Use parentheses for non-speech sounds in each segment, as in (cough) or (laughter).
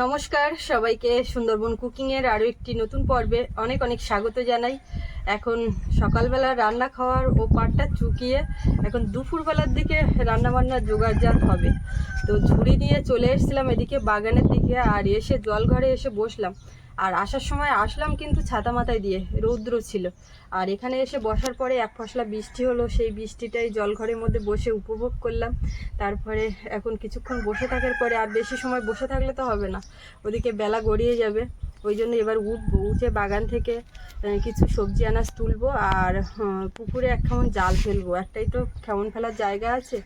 নমস্কার, সবাইকে সুন্দরবন কুকিংয়ের আরও একটি নতুন পর্বে অনেক অনেক স্বাগত জানাই। এখন সকালবেলা রান্না খাওয়ার ও পাটটা চুকিয়ে এখন দুপুরবেলার দিকে রান্নাবান্না জোগাড় জোগাড়জাত হবে। তো ঝুড়ি নিয়ে চলে এসেছিলাম এদিকে বাগানের দিকে আর এসে জল ঘরে এসে বসলাম। আর আসার সময় আসলাম কিন্তু ছাতা মাথায় দিয়ে, রৌদ্র ছিল। আর এখানে এসে বসার পরে এক ফসলা বৃষ্টি হলো, সেই বৃষ্টিটাই জলঘরের মধ্যে বসে উপভোগ করলাম। তারপরে এখন কিছুক্ষণ বসে থাকার পরে আর বেশি সময় বসে থাকলে তো হবে না। ওদিকে বেলা গড়িয়ে যাবে, ওই জন্য এবার উঠবো, উঠে বাগান থেকে কিছু সবজি আনাজ তুলবো আর পুকুরে এক কেমন জাল ফেলব। একটাই তো কেমন ফেলার জায়গা আছে।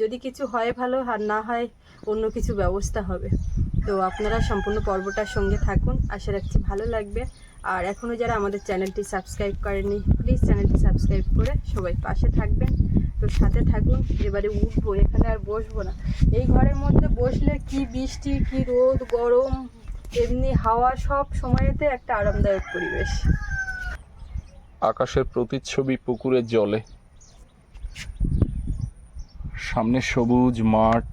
যদি কিছু হয় ভালো, আর না হয় অন্য কিছু ব্যবস্থা হবে। তো আপনারা সম্পূর্ণ পর্বটার সঙ্গে থাকুন। আশা রাখছি ভালো লাগবে। আর এখনও যারা আমাদের চ্যানেলটি সাবস্ক্রাইব করেনি প্লিজ চ্যানেলটি সাবস্ক্রাইব করে সবাই পাশে থাকবেন। তো সাথে থাকুন। এবারে উঠবো, এখানে আর বসবো না। এই ঘরের মধ্যে বসলে কি বৃষ্টি, কি রোদ, গরম, এমনি হাওয়া সব সময়েতে একটা আরামদায়ক পরিবেশ। আকাশের প্রতিচ্ছবি পুকুরের জলে। সামনে সবুজ মাঠ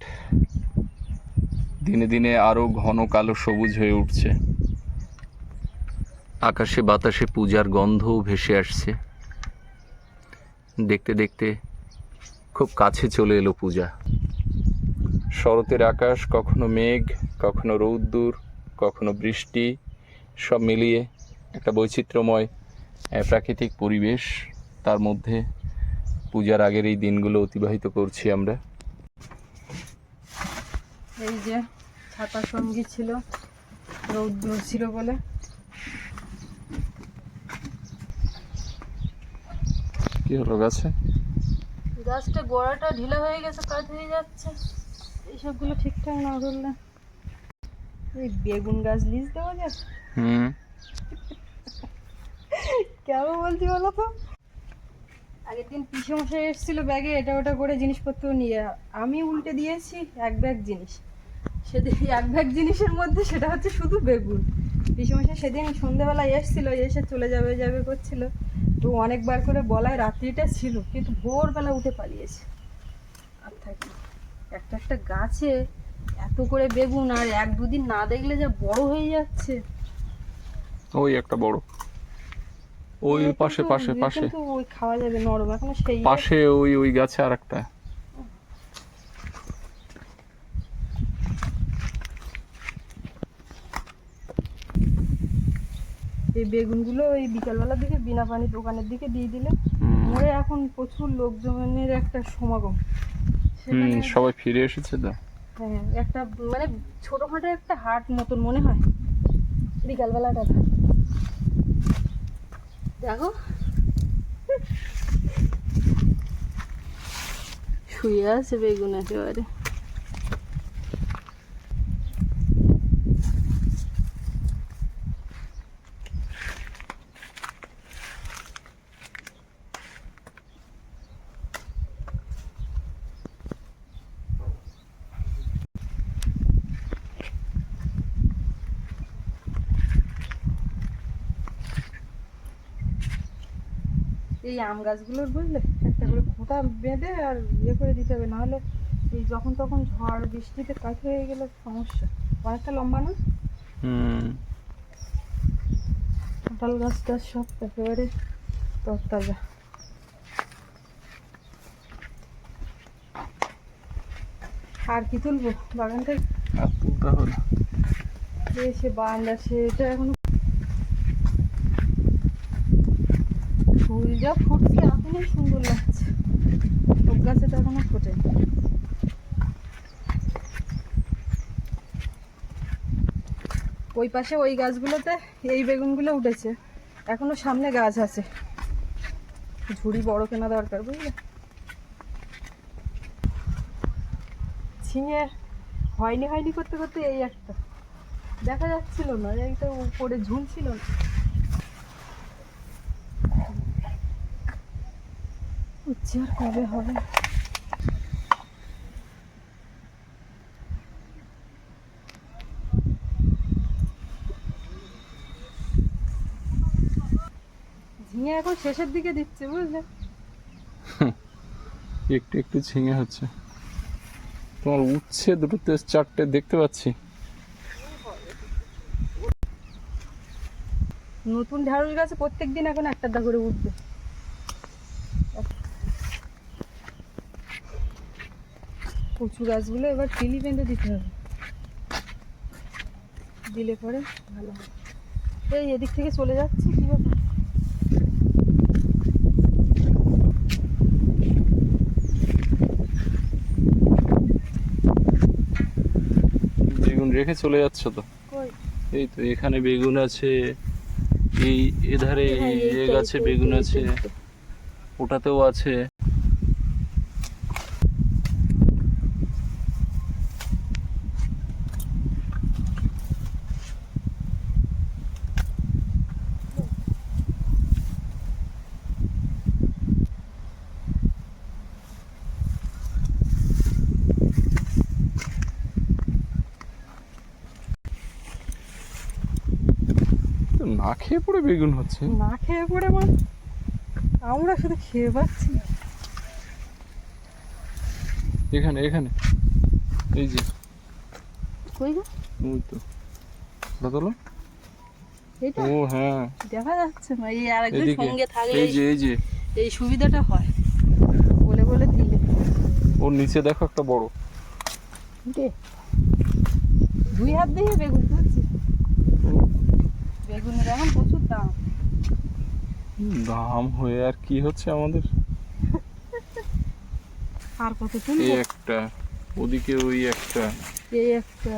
দিনে দিনে আরও ঘন কালো সবুজ হয়ে উঠছে। আকাশে বাতাসে পূজার গন্ধও ভেসে আসছে। দেখতে দেখতে খুব কাছে চলে এলো পূজা। শরতের আকাশ, কখনো মেঘ, কখনো রৌদ্দুর, কখনো বৃষ্টি, সব মিলিয়ে একটা বৈচিত্র্যময় প্রাকৃতিক পরিবেশ। তার মধ্যে পূজার আগের এই দিনগুলো অতিবাহিত করছি আমরা। এই যে ছাতা সঙ্গী ছিল রৌদ্র ছিল বলে। কি হলো গাছে? গাছটা গোড়াটা ঢিলা হয়ে গেছে কাজ হয়ে যাচ্ছে। এইসবগুলো ঠিকঠাক না করলে এই বেগুন গাছ লিজ দেওয়া যায় হুম। কেন বলছি বলো তো? আগের দিন পিসে মশাই এসেছিল ব্যাগে এটা ওটা করে জিনিসপত্র নিয়ে। আমি উল্টে দিয়েছি এক ব্যাগ জিনিস। সেদিন এক ব্যাগ জিনিসের মধ্যে সেটা হচ্ছে শুধু বেগুন। পিসে মশাই সেদিন সন্ধ্যেবেলায় এসেছিল এসে চলে যাবে যাবে করছিল। তো অনেকবার করে বলায় রাত্রিটা ছিল কিন্তু ভোরবেলা উঠে পালিয়েছে। আর থাকি একটা একটা গাছে এত করে বেগুন আর এক দুদিন না দেখলে যা বড় হয়ে যাচ্ছে। ওই একটা বড়। ওই পাশে পাশে পাশে। ওই খাওয়া যাবে নরম। এখনও সেই পাশে ওই ওই গাছে আর একটা এই বেগুনগুলো ওই বিকালবেলার দিকে বিনা পানি দোকানের দিকে দিয়ে দিলে মোড়ে এখন প্রচুর লোকজনের একটা সমাগম। হুম সবাই ফিরে এসেছে তো? হ্যাঁ একটা মানে ছোটখাটো একটা হাট মতন মনে হয়। বিকালবেলাটা। দেখো। শুয়ে আছে বেগুন একেবারে। এই আম গাছগুলোর বুঝলে? একটা করে খোঁটা বেঁধে আর ইয়ে করে দিতে হবে নাহলে এই যখন তখন ঝড় বৃষ্টিতে কাজ হয়ে গেলে সমস্যা। অনেকটা লম্বা না? কাঁঠাল গাছ টাছ সব একেবারে তরতাজা। আর কি তুলবো বাগান থেকে আর তুলতে হলো সে বারান্দা সেটা এখন ফুল যা ফুটছে এখনই সুন্দর লাগছে সব গাছে তো এখনও ফোটে ওই পাশে ওই গাছগুলোতে এই বেগুনগুলো উঠেছে। এখনও সামনে গাছ আছে। ঝুড়ি বড় কেনা দরকার, বুঝলে? ঝিঙে হয়নি হয়নি করতে করতে এই একটা। দেখা যাচ্ছিল না এইটা উপরে ঝুলছিল না। আর কবে হবে? ঝিঙে এখন শেষের দিকে দিচ্ছে বুঝলে? (laughs) একটু একটু ঝিঙে হচ্ছে। তোমার উঠছে দুটোতে চারটে দেখতে পাচ্ছি। নতুন ঢ্যাঁড়স গাছে প্রত্যেক দিন এখন একটা দা করে উঠবে। কচু গাছগুলো এবার টিলি বেঁধে দিতে হবে। দিলে পরে ভালো হয় এই এদিক থেকে চলে যাচ্ছে কী ব্যাপার? বেগুন রেখে চলে যাচ্ছ তো? এই তো এখানে বেগুন আছে এই এধারে হ্যাঁ, এই গাছে বেগুন আছে ওটাতেও আছে তো না খেয়ে পড়ে বেগুন হচ্ছে? না খেয়ে পড়ে মা। আমরা শুধু খেয়ে পাচ্ছি না। এখানে এখানে। এই যে। কই গো? ওই তো। এইটা? ও হ্যাঁ। দেখা যাচ্ছে না এই আরেকজন সঙ্গে থাকলে এই যে এই যে। এই সুবিধাটা হয়। বলে বলে দিলে। ওর নিচে দেখো একটা বড়। দে। দুই হাত দিয়ে বেগুন তুলছি। বেগুনের এখন দাম হয়ে আর কি হচ্ছে আমাদের? আর কত এই একটা ওদিকে ওই একটা। এই একটা।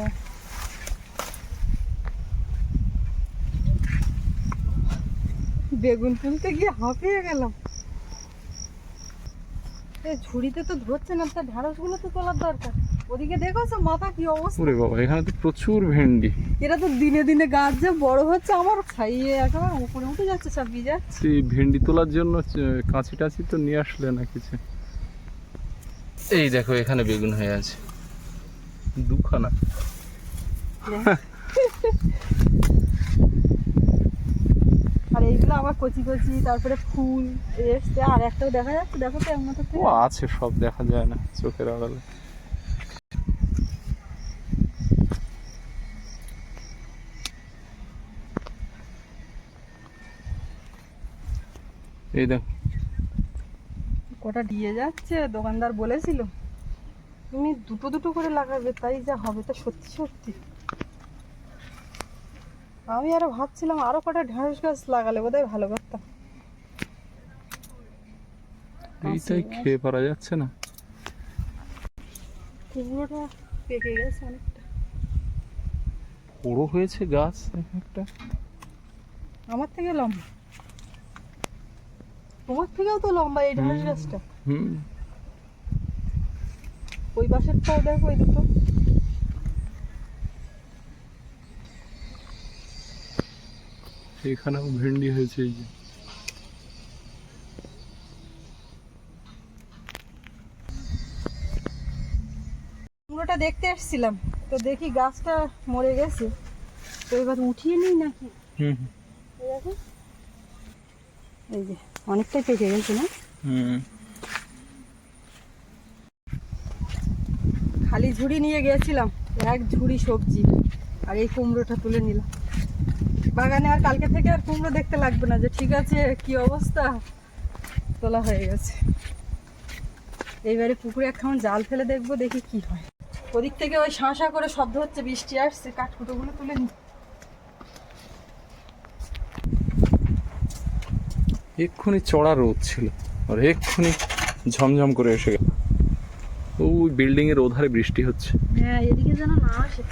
বেগুন তুলতে গিয়ে হাঁপিয়ে গেলাম। এই ঝুড়িতে তো ধরছে না তার ঢ্যাঁড়সগুলো তো তোলার দরকার। ওদিকে দেখো মাথা কি অবস্থা? ওরে বাবা এখানে তো প্রচুর ভেন্ডি। এরা তো দিনে দিনে গাছ যে বড় হচ্ছে আমার খাইয়ে একেবারে উপরে উঠে যাচ্ছে সব তো ভেন্ডি তোলার জন্য কাঁচি টাচি তো নিয়ে আসলে না কিছু। এই দেখো এখানে বেগুন হয়ে আছে। দুখানা। আর এইগুলো আবার কচি কচি তারপরে ফুল এসছে আর একটাও দেখা যাচ্ছে দেখো তো একমাত্র আছে সব দেখা যায় না চোখের আড়ালে। এই দেখ। কটা দিয়ে যাচ্ছে? দোকানদার বলেছিল তুমি দুটো দুটো করে লাগাবে তাই যা হবে তো সত্যি সত্যি। আমি আরও ভাবছিলাম আরও কটা ঢেঁড়স গাছ লাগালে বোধহয় ভালো করতাম। এইটাই খেয়ে পারা যাচ্ছে না। কুমড়োটা পেকে গেছে অনেকটা। বড় হয়েছে গাছ একটা। আমার থেকে লম্বা। তোমার থেকেও তো লম্বা এই হুম। গাছটা। হুম। ওই পাশেরটাও দেখো ওই দুটো। এখানেও ভেন্ডি হয়েছে এই যে। কুমড়োটা দেখতে এসেছিলাম তো দেখি গাছটা মরে গেছে। তো এবার উঠিয়ে নিই নাকি? হুম দেখো। এই যে অনেকটাই পেকে গেছে না? খালি ঝুড়ি নিয়ে গিয়েছিলাম এক ঝুড়ি সবজি আর এই কুমড়োটা তুলে নিলাম। বাগানে আর কালকে থেকে আর কুমড়ো দেখতে লাগবে না যে ঠিক আছে কি অবস্থা? তোলা হয়ে গেছে। এইবারে পুকুরে একখান জাল ফেলে দেখব দেখি কি হয়। ওদিক থেকে ওই শাঁসা করে শব্দ হচ্ছে বৃষ্টি আসছে কাঠকুটোগুলো তুলে নি এক্ষুনি চড়া রোদ ছিল, আর এক্ষুনি ঝমঝম করে এসে গেল। ওই বিল্ডিং এর ওধারে বৃষ্টি হচ্ছে। হ্যাঁ এদিকে যেন না আসে।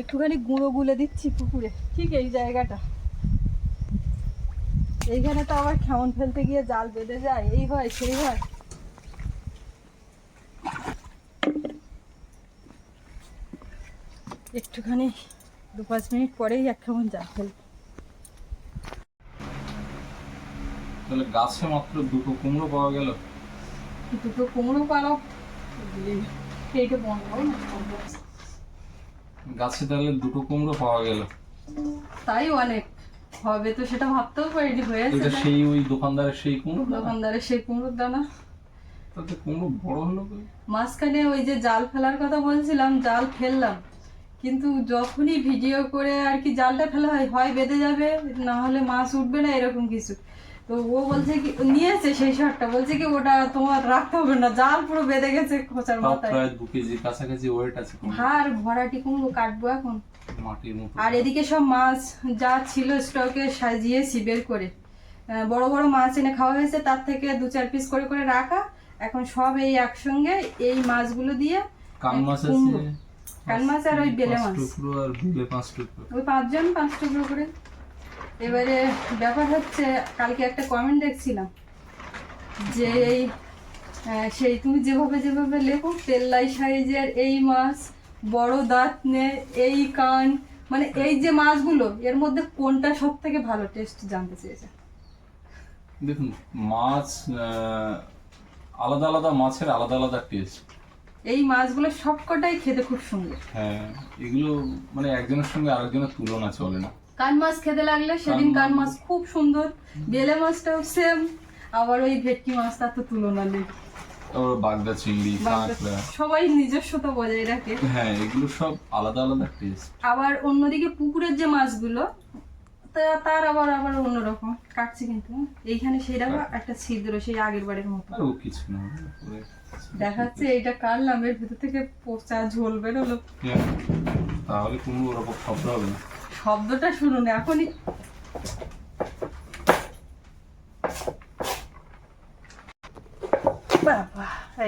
একটুখানি গুঁড়ো গুলে দিচ্ছি পুকুরে, ঠিক এই জায়গাটা। এইখানে তো আবার খেমন ফেলতে গিয়ে জাল বেঁধে যায়, এই হয়, সেই হয়। একটুখানি দু পাঁচ মিনিট পরেই এক কেমন জাল ফেল তাহলে গাছে মাত্র দুটো কুমড়ো পাওয়া গেল? দুটো কুমড়ো পারো এইটা বন্ধ গাছে তাহলে দুটো কুমড়ো পাওয়া গেল। তাই অনেক। হবে তো সেটা ভাবতেও পারিনি হয়েছে এটা সেই ওই দোকানদারের সেই কুমড়ো দোকানদারের সেই কুমড়োর দানা। তাতে কুমড়ো বড় হলো মাঝখানে ওই যে জাল ফেলার কথা বলছিলাম জাল ফেললাম। কিন্তু যখনই ভিডিও করে আর কি জালটা ফেলা হয় হয় বেঁধে যাবে না হলে মাছ উঠবে না এরকম কিছু। তো ও বলছে কি নিয়েছে সেই শটটা বলছে কি ওটা তোমার রাখতে হবে না জাল পুরো বেঁধে গেছে খোঁচার মাথায়। প্রায় দু কেজি কাছাকাছি ওয়েট আছে কুমড়ো। ভার ভরাটি কুমড়ো কাটবো এখন। আর এদিকে সব মাছ যা ছিল স্টকে সাজিয়েছি বের করে। বড় বড় মাছ এনে খাওয়া হয়েছে তার থেকে দু চার পিস করে করে রাখা। এখন সব এই একসঙ্গে এই মাছগুলো দিয়ে কান মাছ আছে। কান মাছ আর ওই বেলে মাছ। ওই পাঁচজন পাঁচ টুকরো করে। এবারে ব্যাপার হচ্ছে কালকে একটা কমেন্ট দেখছিলাম যে এই সেই তুমি যেভাবে যেভাবে লেখো তেল্লাই সাইজের এই মাছ বড় দাঁত নে এই কান মানে এই যে মাছগুলো এর মধ্যে কোনটা সব থেকে ভালো টেস্ট জানতে চেয়েছে? দেখুন মাছ আলাদা আলাদা মাছের আলাদা আলাদা টেস্ট এই মাছগুলো সবকটাই খেতে খুব সুন্দর। হ্যাঁ এগুলো মানে একজনের সঙ্গে আরেকজনের তুলনা চলে না। কান মাছ খেতে লাগলে সেদিন কান মাছ খুব সুন্দর। বেলে মাছটাও সেম আবার ওই ভেটকি মাছটা তো তুলনা নেই বাগদা চিংড়ি কাঁকড়া। সবাই নিজস্বতা বজায় রাখে। হ্যাঁ এগুলো সব আলাদা আলাদা টেস্ট আবার অন্যদিকে পুকুরের যে মাছগুলো তার আবার আবার অন্যরকম। কাটছে কিন্তু এইখানে সেই দেখো একটা ছিদ্র সেই আগের বারের মতো। ও কিছু না পুরো দেখা যাচ্ছে এইটা কাটলাম এর ভিতর থেকে পচা ঝোল বেরোলো। হ্যাঁ, তাহলে কোনো ওরকম শব্দ হবে না। শব্দটা শুনুন এখনই।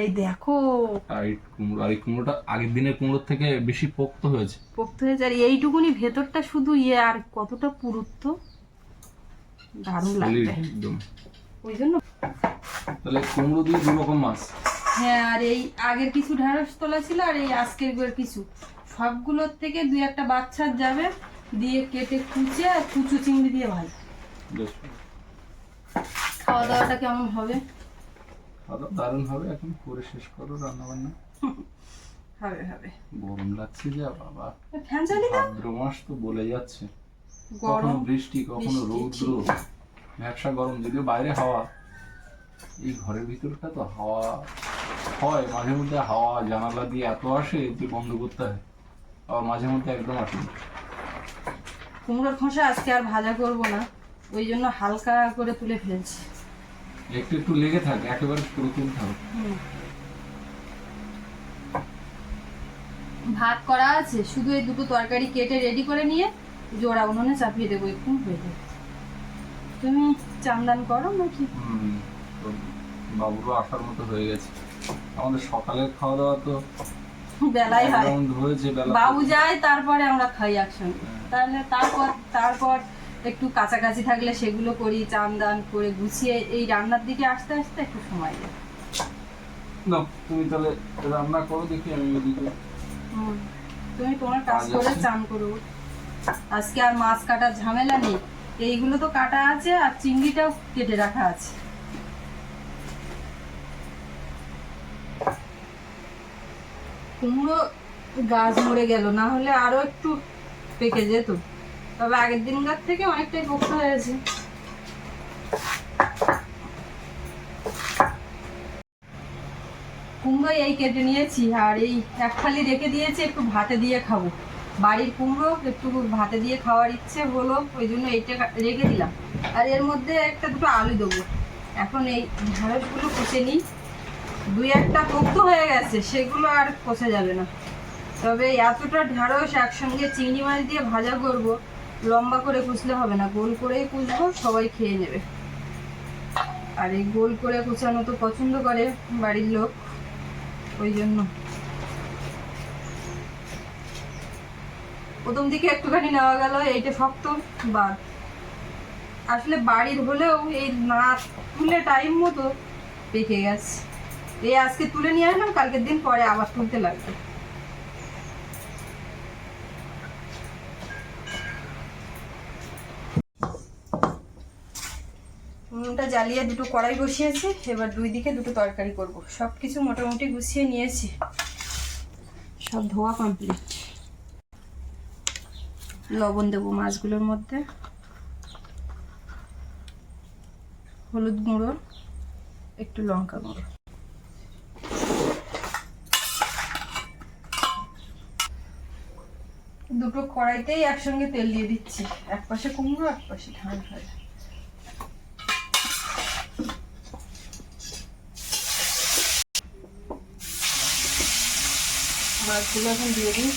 এই দেখো। আর এই কুমড়ো আর এই কুমড়োটা আগের দিনের কুমড়োর থেকে বেশি পোক্ত হয়েছে। পোক্ত হয়েছে আর এইটুকুনি ভেতরটা শুধু ইয়ে আর কতটা পুরুত্ব? দারুণ লাগবে একদম। ওই জন্য তাহলে কুমড়ো দিয়ে দু রকম মাছ। হ্যাঁ আর এই আগের কিছু ঢেঁড়স তোলা ছিল আর এই আজকের কিছু। সবগুলোর থেকে দুই একটা বাচ্চার যাবে। দিয়ে কেটে কুচে আর কুচু চিংড়ি দিয়ে খাওয়া দাওয়াটা কেমন হবে? খাওয়া দাওয়া দারুণ হবে এখন করে শেষ করো রান্না বান্না (laughs) হবে হবে। গরম লাগছে যা বাবা। ফ্যান চালি দাও। ভাদ্র মাস তো বলে যাচ্ছে। কখনো বৃষ্টি কখনো রৌদ্র। ভ্যাবসা গরম যদিও বাইরে হাওয়া। এই ঘরের ভিতরটা তো হাওয়া হয় মাঝে মধ্যে হাওয়া জানালা দিয়ে এত আসে যে বন্ধ করতে হয়। আবার মাঝে মধ্যে একদম আসে না। কুমড়োর খোসা আজকে আর ভাজা করব না। ওই জন্য হালকা করে তুলে ফেলছি। একটু একটু লেগে থাকে একেবারে পুরো তুলতে হবে ভাত করা আছে শুধু এই দুটো তরকারি কেটে রেডি করে নিয়ে জোড়া উনুনে চাপিয়ে দেবো একটু হয়ে যাবে। তুমি চান্দান করো নাকি? বাবুরও আসার মতো হয়ে গেছে। আমাদের সকালের খাওয়া দাওয়া তো বেলায় হয়। বাবু যায় তারপরে আমরা খাই একসঙ্গে। তাহলে তারপর তারপর একটু কাছাকাছি থাকলে সেগুলো করি চান দান করে গুছিয়ে এই রান্নার দিকে আসতে আসতে একটু সময় যায়। না তুমি তাহলে রান্না করো দেখি আমি ওদিকে। তুমি তোমার কাজ করে চান করো। আজকে আর মাছ কাটার ঝামেলা নেই। এইগুলো তো কাটা আছে আর চিংড়িটাও কেটে রাখা আছে। কুমড়ো গাছ মরে গেল না হলে আরও একটু পেকে যেত। তবে আগের দিনকার থেকে অনেকটাই পোক্ত হয়েছে কুমড়ো এই কেটে নিয়েছি, আর এই এক থালি রেখে দিয়েছি, একটু ভাতে দিয়ে খাব। বাড়ির কুমড়ো একটু ভাতে দিয়ে খাওয়ার ইচ্ছে হলো, ওই জন্য এইটা রেখে দিলাম। আর এর মধ্যে একটা দুটো আলু দেবো। এখন এই ঢেঁড়সগুলো কষে নিই। দুই একটা পোক্ত হয়ে গেছে, সেগুলো আর কষে যাবে না। তবে এতটা ঢেঁড়স একসঙ্গে চিংড়ি মাছ দিয়ে ভাজা করব, লম্বা করে কুচলে হবে না। গোল করেই কুচবো, সবাই খেয়ে নেবে। আর এই গোল করে কুচানো তো পছন্দ করে বাড়ির লোক, ওই জন্য। প্রথম দিকে একটুখানি নেওয়া গেল, এইটা শক্ত, বাদ। আসলে বাড়ির হলেও এই না তুলে টাইম মতো পেকে গেছে। এই আজকে তুলে নিয়ে আসলাম, কালকের দিন পরে আবার তুলতে লাগবে। উনুনটা জ্বালিয়ে দুটো কড়াই বসিয়েছি, এবার দুই দিকে দুটো তরকারি করব। সব কিছু মোটামুটি গুছিয়ে নিয়েছি। সব ধোয়া কমপ্লিট লবণ দেবো মাছগুলোর মধ্যে। হলুদ গুঁড়ো, একটু লঙ্কা গুঁড়ো। দুটো কড়াইতেই একসঙ্গে তেল দিয়ে দিচ্ছি। এক পাশে কুমড়ো এক পাশে ভাজা। মাছগুলো এখন দিয়ে দিই।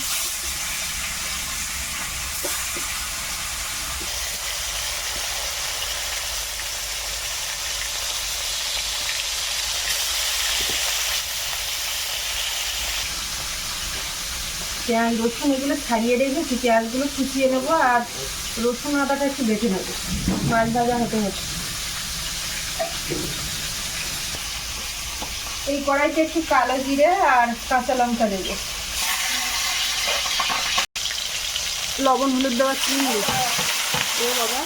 পেঁয়াজ, রসুন এগুলো ছাড়িয়ে রেখেছি পেঁয়াজগুলো কুচিয়ে নেব আর রসুন আদাটা একটু বেটে নেব। মাছ ভাজা হতে হতে। এই কড়াইতে একটু কালো জিরে আর কাঁচা লঙ্কা দেবো। লবণ, হলুদ দেওয়া চিনি ও বাবা,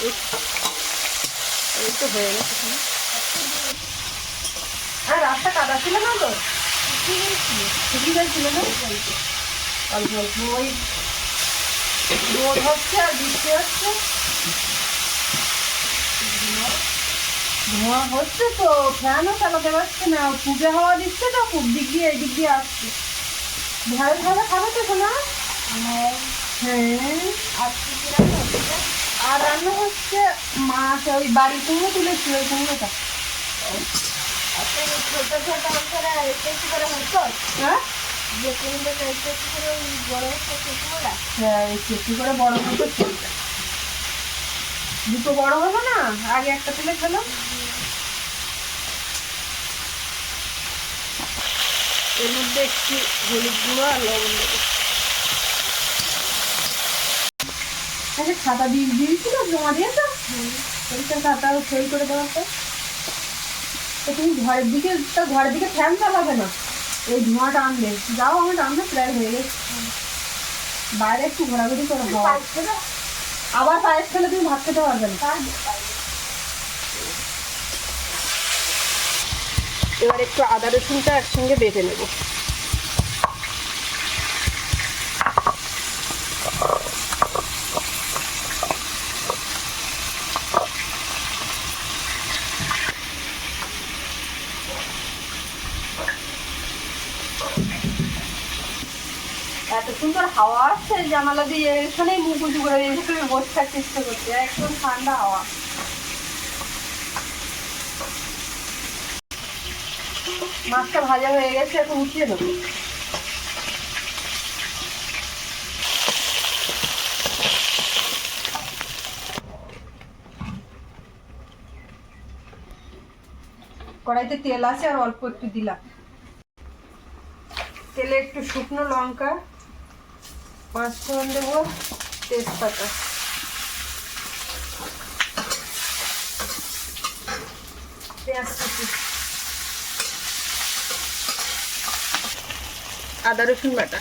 এই- তো হয়ে গেছে। আর রাস্তা কাদা ছিল না তো? ঠিকই ছিল না? অল্প ওই রোদ হচ্ছে আর বৃষ্টি হচ্ছে। ধোঁয়া হচ্ছে তো, ফ্যানও চালাতে পারছে না পুজো হাওয়া দিচ্ছে তো, খুব দিক দিয়ে, এই দিক দিয়ে আসছে। ঝাল ভালো খাবে তো শোনা হ্যাঁ আর রান্না হচ্ছে মাছ ওই বাড়ি কুমড়ো তুলেছি কুমড়োটা ছোট করে হ্যাঁ যে বড় একটু করে বড় দুটো বড় হলো না আগে একটা তুলে খেলাম এর মধ্যে একটু হলুদ গুঁড়ো আর লবণ দেবো। আচ্ছা খাতা দিয়ে দিয়েছিল জমা দিয়েছ? ওইটা খাতা সই করে দেওয়ার পর। তো তুমি ঘরের দিকে তো ঘরের দিকে ফ্যান চালাবে না। এই ধোঁয়াটা আনবে যাও আমার টানবে প্রায় হয়ে গেছে। বাইরে একটু ঘোরাঘুরি করে আবার পায়েস খেলে তুমি ভাত খেতে পারবে না। এবার একটু আদা রসুনটা একসঙ্গে বেটে নেব এত সুন্দর হাওয়া আসছে দিয়ে মুখ উঁচু করে এখানে বসে একদম ঠান্ডা মাছটা ভাজা হয়ে গেছে, এখন উঠিয়ে দেবো। কড়াইতে তেল আছে আর অল্প একটু দিলাম। তেলে একটু শুকনো লঙ্কা পাঁচ দেবো তেজপাতা। পেঁয়াজ কুচি। আদা রসুন বাটা।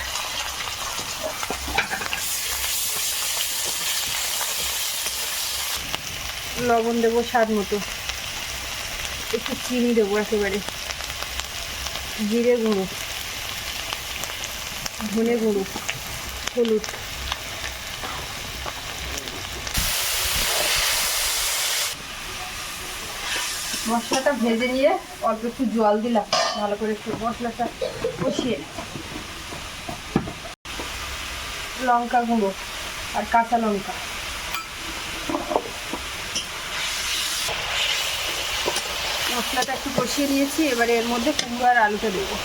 লবণ দেবো স্বাদ মতো। একটু চিনি দেবো একেবারে। জিরে গুঁড়ো। ধনে গুঁড়ো। হলুদ। মশলাটা ভেজে নিয়ে অল্প একটু জল দিলাম। ভালো করে একটু মশলাটা কষিয়ে। লঙ্কা গুঁড়ো আর কাঁচা লঙ্কা। মশলাটা একটু কষিয়ে নিয়েছি, এবারে এর মধ্যে কুমড়ো আর আলুটা দেবো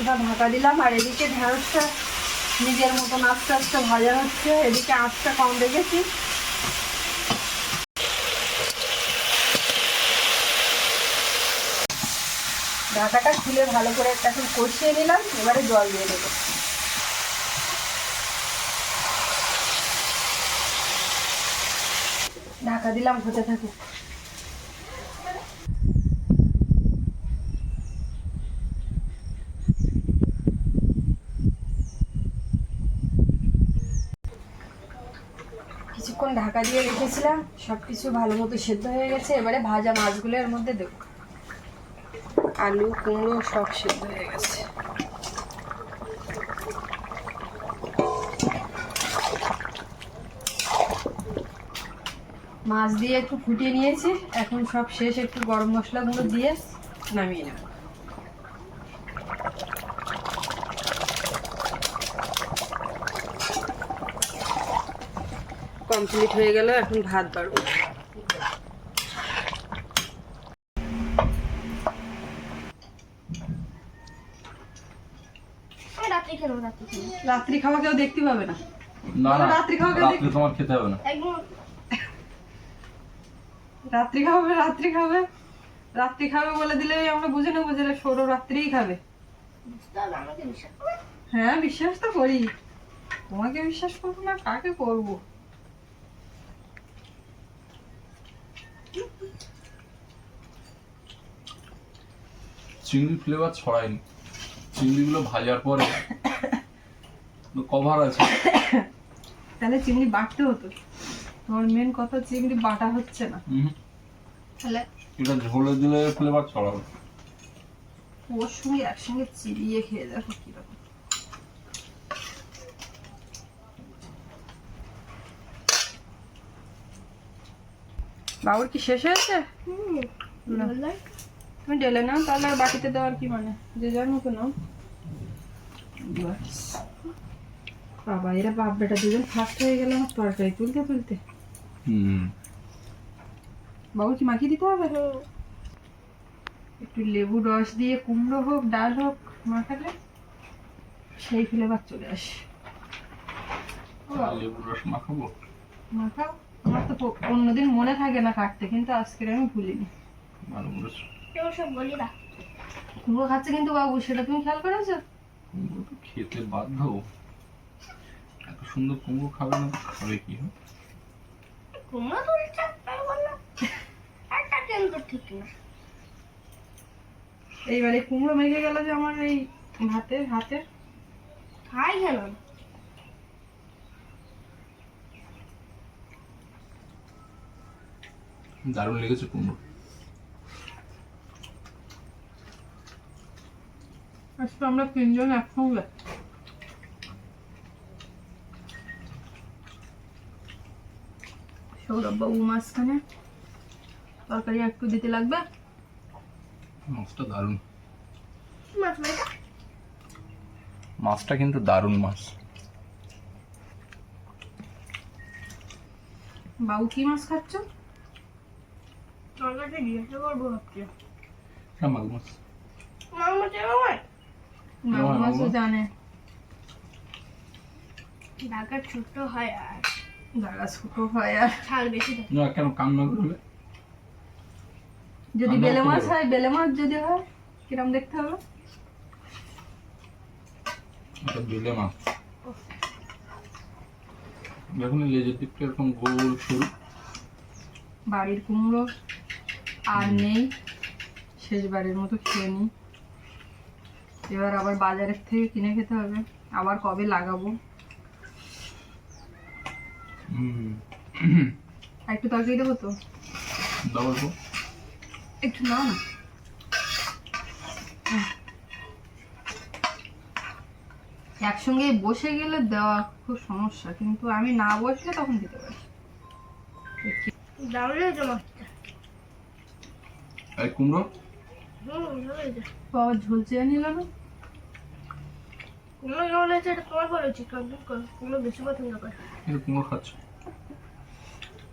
এবার ঢাকা দিলাম, আর এদিকে ঢেঁড়সটা নিজের মতন আস্তে আস্তে ভাজা হচ্ছে। এদিকে আঁচটা কম রেখেছি। ঢাকাটা খুলে ভালো করে এখন কষিয়ে নিলাম, এবারে জল দিয়ে দেবো। ঢাকা দিলাম হতে থাকুক। ঢাকা দিয়ে রেখেছিলাম সব কিছু ভালো মতো সেদ্ধ হয়ে গেছে এবারে ভাজা মাছগুলো এর মধ্যে দেব। আলু কুমড়ো সব সেদ্ধ হয়ে গেছে। মাছ দিয়ে একটু ফুটিয়ে নিয়েছি এখন সব শেষ একটু গরম মশলাগুলো দিয়ে নামিয়ে নেব। কমপ্লিট হয়ে গেল এখন ভাত বাড়বো। রাত্রি রাত্রি খাওয়া কেউ দেখতে পাবে না। না না রাত্রি খাওয়া গেলে- তোমার খেতে হবে না। রাত্রি খাবে রাত্রি খাবে। রাত্রি খাবে বলে দিলে আমরা বুঝে নেব যে সৌর রাত্রিই খাবে। হ্যাঁ বিশ্বাস তো করি। তোমাকে বিশ্বাস করব না কাকে করব? চিংড়ি ফ্লেভার ছড়ায়নি। চিংড়িগুলো ভাজার পরে কভার আছে। তাহলে চিংড়ি বাটতে হতো। তোমার মেন কথা চিংড়ি বাটা হচ্ছে না। তাহলে এটা ঝোলে দিলে ফ্লেভার ছড়াবে। ওর সঙ্গে একসঙ্গে চিবিয়ে খেয়ে দেখো কীরকম। বাবুর কি শেষ হয়েছে? তুমি ডেলে নাও তাহলে আর বাটিতে দেওয়ার কি মানে? যে যার মতো নাও। বাবা এরা বাপ বেটা দুজন ফার্স্ট হয়ে গেল আমার তরকারি তুলতে তুলতে। বাবু কি মাখিয়ে দিতে হবে? একটু লেবু রস দিয়ে কুমড়ো হোক ডাল হোক মাখালে সেই ফ্লেভার চলে আসে। লেবুর রস মাখাবো? মাখাও। আমার তো অন্যদিন মনে থাকে না কাটতে কিন্তু আজকের আমি ভুলিনি। ভালো করেছ কেউ সব বলি না। কুমড়ো খাচ্ছে কিন্তু বাবু সেটা তুমি খেয়াল করেছ? কুমড়ো তো খেতে বাধ্য। এত সুন্দর কুমড়ো খাবে না খাবে কি হয়? কুমড়ো তুলছে তাই বললাম একটা কিন্তু ঠিক না। এইবারে কুমড়ো মেঘে গেল যে আমার এই ভাতে হাতে খাই কেন? দারুণ লেগেছে কুমড়ো। আজকে আমরা তিনজন একসঙ্গে। সৌরভ বাবু মাঝখানে তরকারি একটু দিতে লাগবে? মাছটা দারুণ। মাছ মাছটা কিন্তু দারুণ মাছ। বাবু কি মাছ খাচ্ছ? তোর কাছে জিজ্ঞাসা করব ভাবছি। হ্যাঁ মাগুর মাছ মাছ মাছ আমার বাবু? বাবু। মাছও জানে ঢাকা ছোট হয় আর। দাদা ছোট হয় আর। ছাল বেশি থাকে। না কেন কান্না করবে? যদি বেলে মাছ? হয় বেলে মাছ যদি হয় কিরম দেখতে হবে? এটা বেলে মাছ। দেখুন লেজের দিকটা এরকম গোল সরু। বাড়ির কুমড়ো। আর নেই। শেষবারের মতো খেয়ে নিই। এবার আবার বাজারের থেকে কিনে খেতে হবে। আবার কবে লাগাবো? আর একটু তরকারি দেবো তো? একটু নাও না। একসঙ্গে বসে গেলে দেওয়া খুব সমস্যা কিন্তু আমি না বসলে তখন দিতে পারি মাছটা এই কুমড়ো? বাবা ঝোল চেয়ে এটা তোমার বেশি পছন্দ করে। এটা কুমড়ো খাচ্ছ?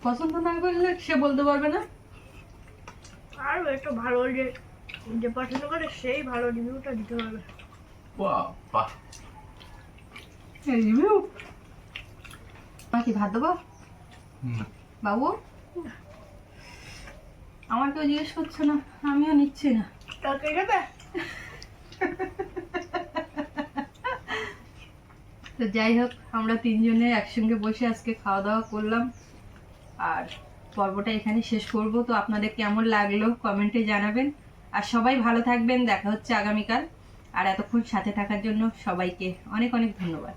পছন্দ না করলে সে বলতে পারবে না। আর একটু ভালো যে যে পছন্দ করে সেই ভালো রিভিউটা দিতে হবে বাহ বাহ রিভিউ মা কি ভাত দেবো? হুম। বাবু? আমার কেউ জিজ্ঞেস করছে না আমিও নিচ্ছি না। দেবে তো যাই হোক আমরা তিনজনে একসঙ্গে বসে আজকে খাওয়া দাওয়া করলাম। আর পর্বটা এখানে শেষ করব। তো আপনাদের কেমন লাগল কমেন্টে জানাবেন। আর সবাই ভালো থাকবেন দেখা হচ্ছে আগামীকাল। আর এতক্ষণ সাথে থাকার জন্য সবাইকে অনেক অনেক ধন্যবাদ।